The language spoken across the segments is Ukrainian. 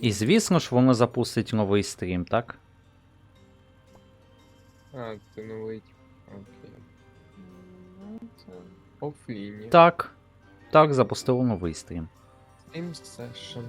І звісно ж, воно запустить новий стрім, так? А, це новий. Окей. Ну, це офліні. Так. Так, запустило новий стрім. Стрім Session.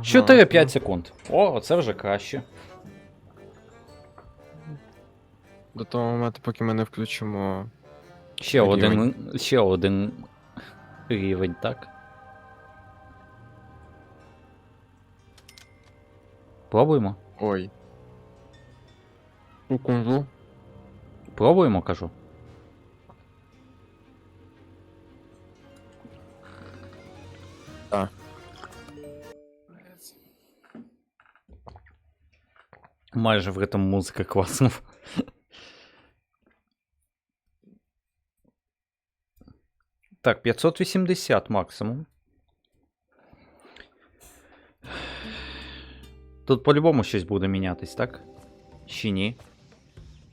4-5 секунд. О, це вже краще. До того моменту, поки ми не включимо. Ще один, ще один рівень, так? Пробуємо? Ой. Секунду. Пробуємо, кажу. Майже в ритм музики класнув. Так, 580 максимум. Тут по-любому щось буде мінятись, так? Чи ні?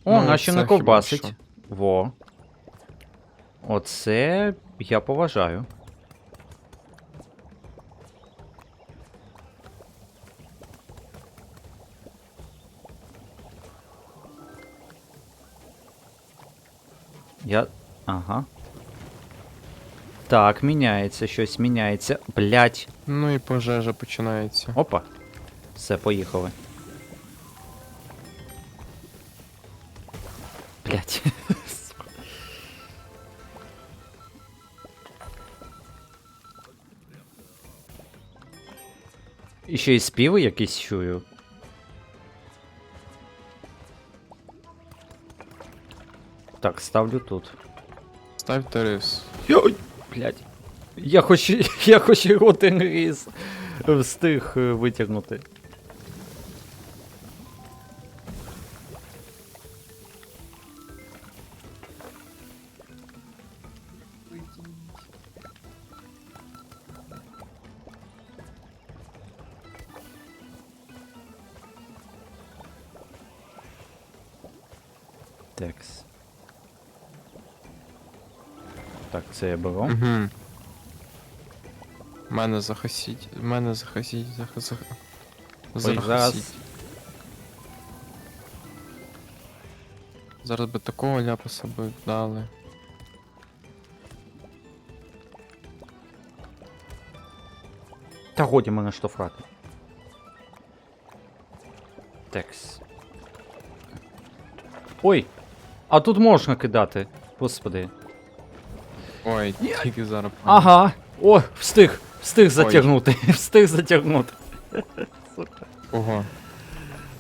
О, Ну, наче це не ковбасить. Во. Оце я поважаю. Я. Ага. Так, міняється, щось міняється. Блять. Ну і пожежа починається. Опа. Все, поїхали. Блять. І ще й співи якісь чую. Так, ставлю тут. Ставте рис. Йой, блядь. Я хоч, я хоч і ротен різ встиг е, витягнути. Текс. Так, це я беру. Угу. Мене захасіть. Мене захасіть. Зах... Зах... Ой, Захасіть. зараз. Зараз би такого ляпаса би дали. Та годі мене штовхати. Текс. Ой! А тут можна кидати. Господи. Ой, тільки зараз. Ага. О, встиг. Встиг затягнути. Встиг затягнути. Сука. Ого.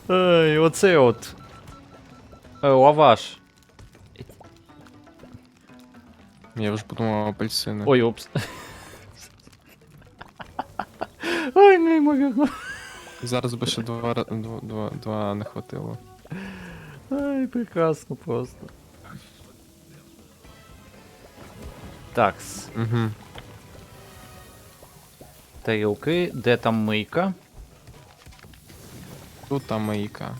Ой, оце от. Е, Лаваш. Я вже подумав апельсини. Ой, опс. Ой, неймовірно. Зараз би ще два, два, два, два не хватило. Ай, прекрасно просто. Такс. Угу. Тарілки, де там мийка? Тут та мийка.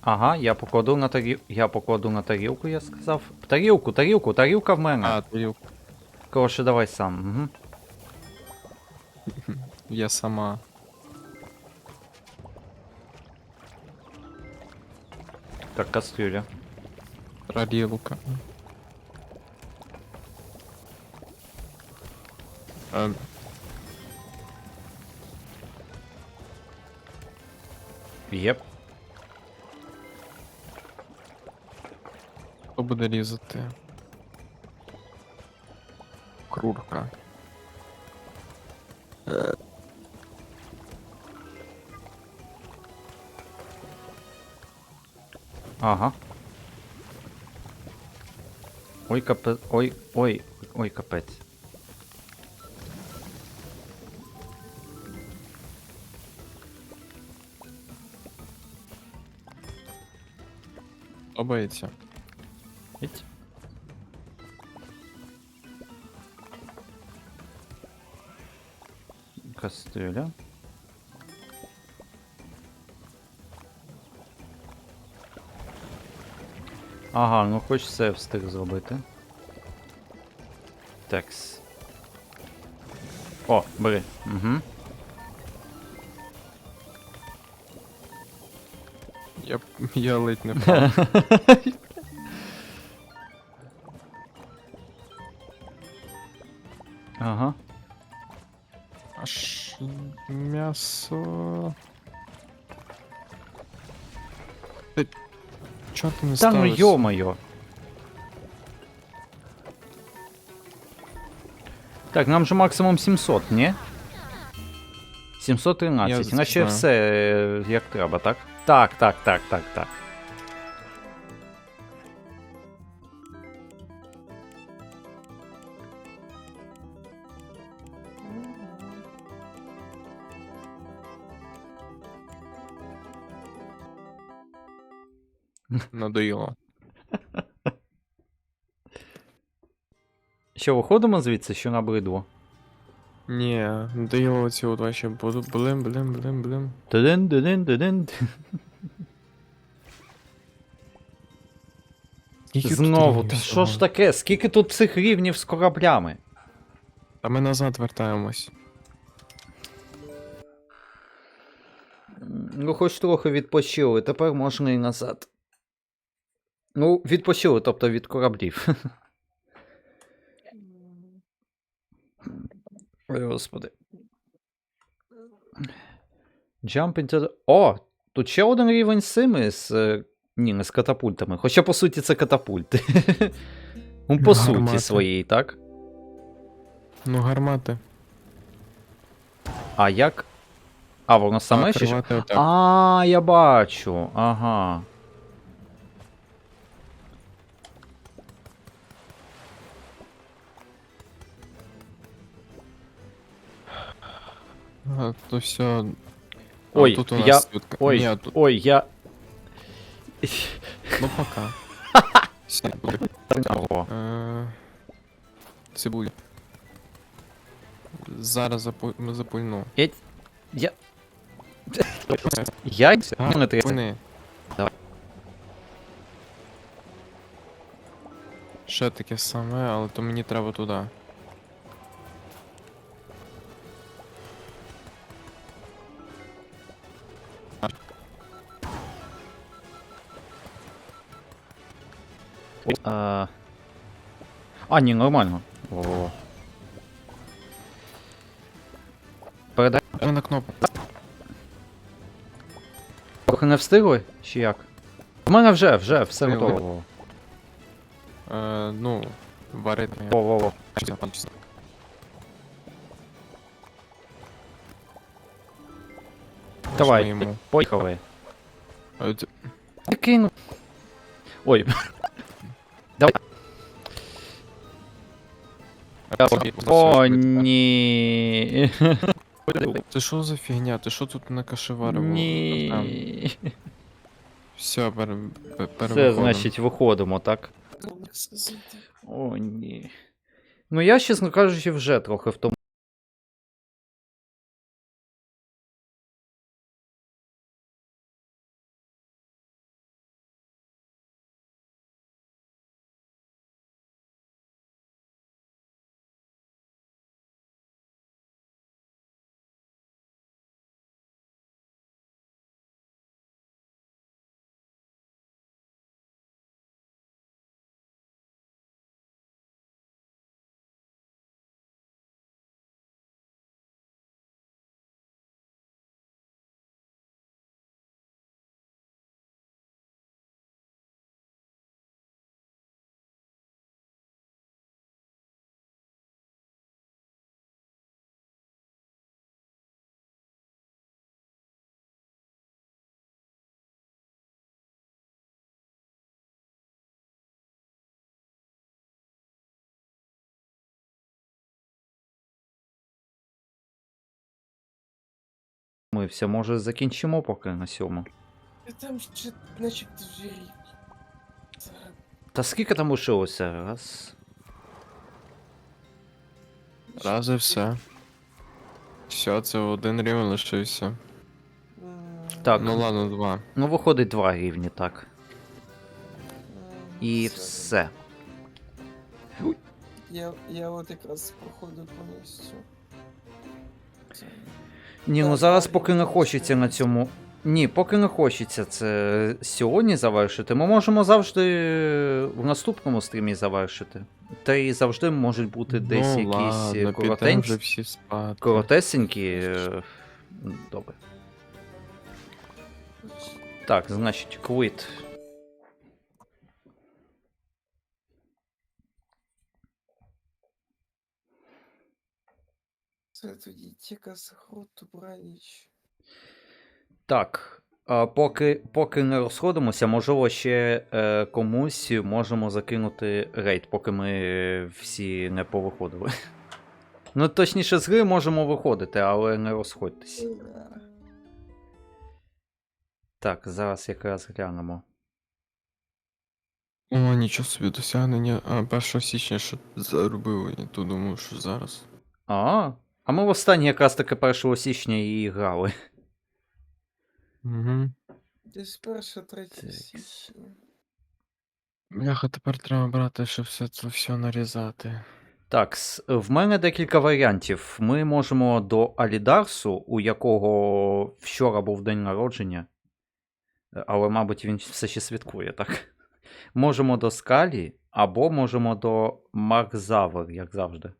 Ага, я покладу на тарілку. Я покладу на тарілку, я сказав. Тарілку, тарілку, тарілка в мене. А, тарілка. Коротше, давай сам. Угу. Я сама. Так, кастрюля. Тарілка. Ем, Єп. Хто буде різати? Крурка. Ага. Ой, капець. Ой, ой, ой, капець. Обається. Іть. Кастюля. Ага, ну хоч все встиг зробити. Такс. О, бери. Угу. Я, я ледь не впав. Ага. Аж м'ясо. Чого ти не Та ну ставиш? ё-моё. Так, нам же максимум 700, ні? 713, Я наче знаю. все е, як треба, так? Так, так, так, так, так. Надоїло. Що, виходимо звідси, що набридло? Ні, надоїло оці от ваші буду блим, блим, блим, блим. Дидин, дидин, дидин. Скільки тут Знову, рівнів та що всього? ж таке? Скільки тут цих рівнів з кораблями? Та ми назад вертаємось. Ну, хоч трохи відпочили, тепер можна і назад. Ну, відпочили, тобто від кораблів. Ой, господи. Jump into the... О! Тут ще один рівень з цими з. е, Ні, не з катапультами. Хоча по суті це катапульти. Ну, по суті Гармати. своїй, так? Ну, гармати. А як? А, воно саме ще. ж- керувати отак. А, я бачу. Ага. А, то все. Ой, тут у я- нас свідка. Ой, Ні, тут... ой, я. Ну пока. Все, буде. Цибуля. Зараз запу... запульну. я. Я. Я треба. Ще таке саме, але то мені треба туди. А, а ні, нормально. Передай. Я на кнопку. Трохи не встигли? Чи як? У мене вже, вже, все Встигли. готово. Е, ну, варити. Во, во, во. Давай, Йому. поїхали. Е, Я. Ой. О, ні. Ти що за фігня? Ти що тут накашеварив? Ні. Все, пер, пер, Це значить, виходимо, так? О, ні. Ну я, чесно кажучи, вже трохи в тому. Ми все, може, закінчимо поки на сьому. Там ще начебто вже. Та скільки там лишилося? Раз. Раз і все. Все, це один рівень лишився. Так. Ну ладно, два. Ну, виходить два рівні, так. І все. все. Я, я от якраз проходив повністю. Ні, ну зараз поки не хочеться на цьому. Ні, поки не хочеться це сьогодні завершити. Ми можемо завжди в наступному стрімі завершити. Та і завжди можуть бути десь ну, якісь ладно, підемо вже коротенькі, всі спати. коротесенькі. е, Добре. Так, значить, quit. Це тоді тільки з груту браніч. Так. А поки, поки не розходимося, можливо, ще е, комусь можемо закинути рейд, поки ми всі не повиходили. Ну, точніше, з гри можемо виходити, але не розходьтесь. Так, зараз якраз глянемо. О, нічого собі досягнення. А, 1 січня що заробили, я то думаю, що зараз. А, а ми в останній якраз таки 1 січня і грали. Угу. Десь перше, третє січня. Бляха, тепер треба брати, щоб все це все нарізати. Так, в мене декілька варіантів. Ми можемо до Алідарсу, у якого вчора був день народження. Але, мабуть, він все ще святкує, так? Можемо до Скалі, або можемо до Маркзавр, як завжди.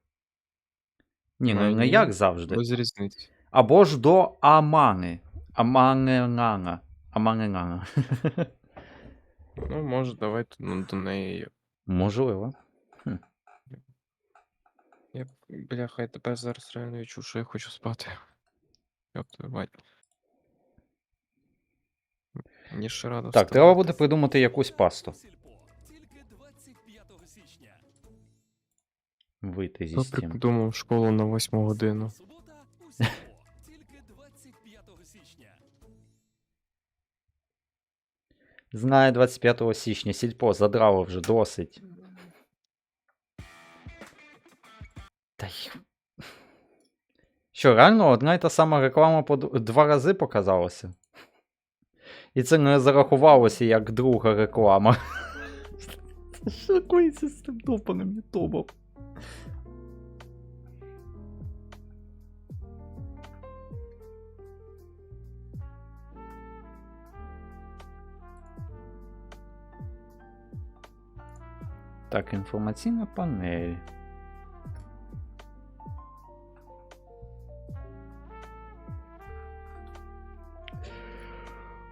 Ні, ну не як завжди. Без різниці. Або ж до Амани. Аманенана. Аманенана. Ну, може, давайте ну, до неї. Можливо. Я, бляха, я тепер зараз реально відчув, що я хочу спати. Йоп твою мать. Мені ще рано Так, вставати. треба буде придумати якусь пасту. Вийти зі Хто стін. придумав школу на 8 годину? Субота у Тільки 25 січня. Знаю 25 січня, сільпо задрало вже досить. Та й... Що, реально одна й та сама реклама по д- два рази показалася? І це не зарахувалося як друга реклама. Що коїться з цим допаним ютубом? Так, інформаційна панель.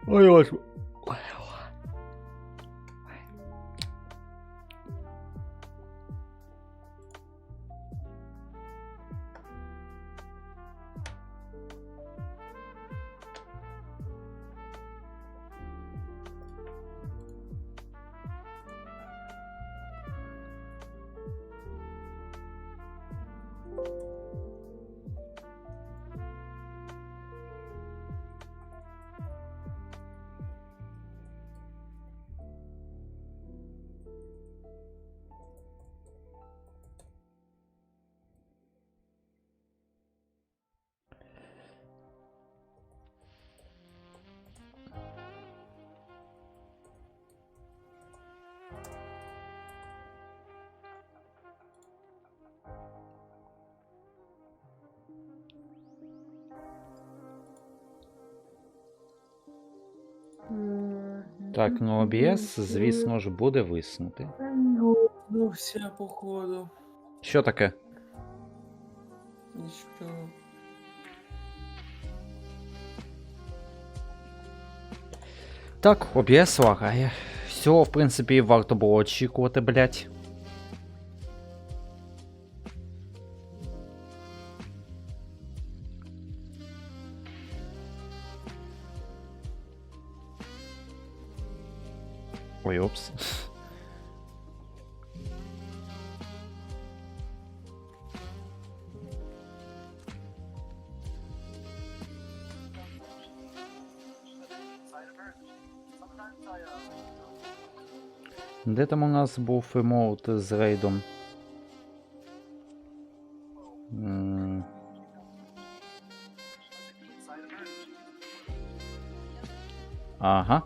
Ой, ой. Так, ну OBS, звісно ж, буде виснути. Ну, все, походу. Що таке? Нічого. Так, OBS лагає. Всього, в принципі, варто було очікувати, блять. Де там у нас був емоут з рейдом? Ага.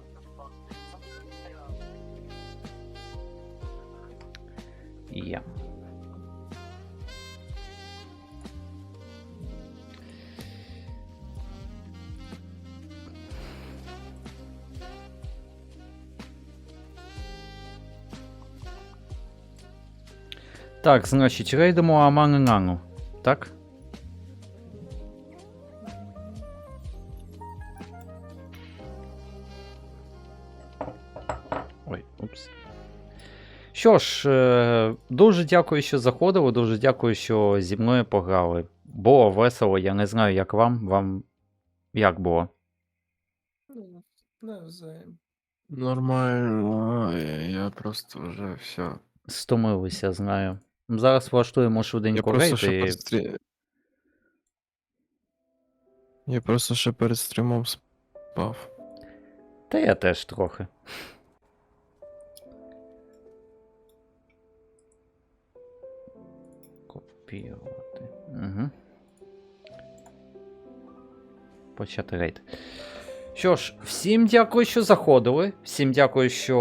Так, значить, рейдимо Амангангу. Так? Ой, упс. Що ж, е, дуже дякую, що заходили, дуже дякую, що зі мною пограли. Було весело, я не знаю, як вам. Вам як було? Ну. Нормально, я просто вже все. Стомилися, знаю. Зараз влаштуємо Я швиденько просто рейд ще і перед стрі... Я просто ще перед стрімом спав. Та я теж трохи. Копіювати. Угу. Почати рейд. Що ж, всім дякую, що заходили. Всім дякую, що